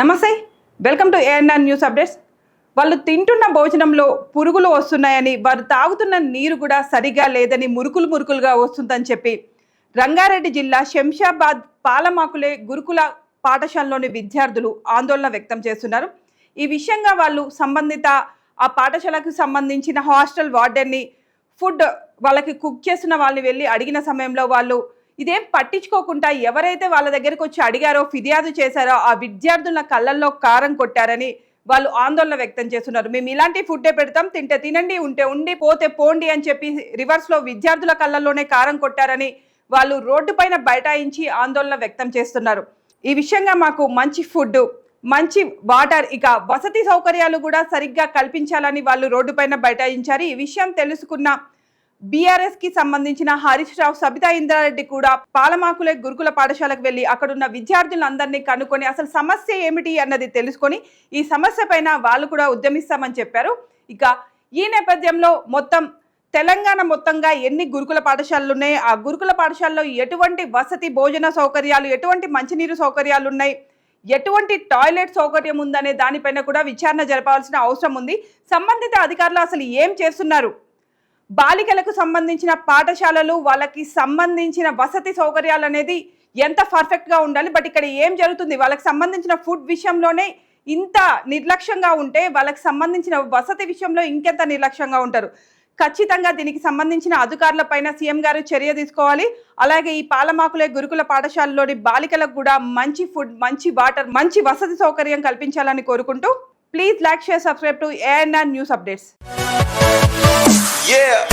నమస్తే welcome to ANR news updates. వాళ్ళు తింటున్న భోజనంలో పురుగులు వస్తున్నాయని వారు తాగుతున్న నీరు కూడా సరిగా లేదని మురుకులు మురుకులుగా వస్తుందని చెప్పి రంగారెడ్డి జిల్లా శంషాబాద్ పాలమాకులే గురుకుల పాఠశాలలోని విద్యార్థులు ఆందోళన వ్యక్తం చేస్తున్నారు. ఈ విషయంగా వాళ్ళు సంబంధిత ఆ పాఠశాలకు సంబంధించిన హాస్టల్ వార్డెన్ని ఫుడ్ వాళ్ళకి కుక్ చేస్తున్న వాళ్ళని వెళ్ళి అడిగిన సమయంలో వాళ్ళు ఇదేం పట్టించుకోకుండా ఎవరైతే వాళ్ళ దగ్గరికి వచ్చి అడిగారో ఫిర్యాదు చేశారో ఆ విద్యార్థుల కళ్ళల్లో కారం కొట్టారని వాళ్ళు ఆందోళన వ్యక్తం చేస్తున్నారు. మేము ఇలాంటి ఫుడ్డే పెడతాం తింటే తినండి ఉంటే ఉండి పోతే పోండి అని చెప్పి రివర్స్లో విద్యార్థుల కళ్ళల్లోనే కారం కొట్టారని వాళ్ళు రోడ్డుపైన బైఠాయించి ఆందోళన వ్యక్తం చేస్తున్నారు. ఈ విషయంగా మాకు మంచి ఫుడ్ మంచి వాటర్ ఇక వసతి సౌకర్యాలు కూడా సరిగ్గా కల్పించాలని వాళ్ళు రోడ్డుపైన బైఠాయించారు. ఈ విషయం తెలుసుకున్న బీఆర్ఎస్కి సంబంధించిన హరీష్ రావు సబితా ఇంద్రారెడ్డి కూడా పాలమాకులే గురుకుల పాఠశాలకు వెళ్ళి అక్కడున్న విద్యార్థులందరినీ కనుక్కొని అసలు సమస్య ఏమిటి అన్నది తెలుసుకొని ఈ సమస్య పైన వాళ్ళు కూడా ఉద్యమిస్తామని చెప్పారు. ఇక ఈ నేపథ్యంలో మొత్తం తెలంగాణ మొత్తంగా ఎన్ని గురుకుల పాఠశాలలు ఉన్నాయి? ఆ గురుకుల పాఠశాలలో ఎటువంటి వసతి భోజన సౌకర్యాలు ఎటువంటి మంచినీరు సౌకర్యాలు ఉన్నాయి? ఎటువంటి టాయిలెట్ సౌకర్యం ఉందనే దానిపైన కూడా విచారణ జరపాల్సిన అవసరం ఉంది. సంబంధిత అధికారులు అసలు ఏం చేస్తున్నారు? బాలికలకు సంబంధించిన పాఠశాలలు వాళ్ళకి సంబంధించిన వసతి సౌకర్యాలు అనేది ఎంత పర్ఫెక్ట్గా ఉండాలి బట్ ఇక్కడ ఏం జరుగుతుంది? వాళ్ళకి సంబంధించిన ఫుడ్ విషయంలోనే ఇంత నిర్లక్ష్యంగా ఉంటే వాళ్ళకి సంబంధించిన వసతి విషయంలో ఇంకెంత నిర్లక్ష్యంగా ఉంటారు? ఖచ్చితంగా దీనికి సంబంధించిన అధికారుల పైన సీఎం గారు చర్య తీసుకోవాలి. అలాగే ఈ పాలమాకులే గురుకుల పాఠశాలలోని బాలికలకు కూడా మంచి ఫుడ్ మంచి వాటర్ మంచి వసతి సౌకర్యం కల్పించాలని కోరుకుంటూ please like share subscribe to ANR news updates Yeah.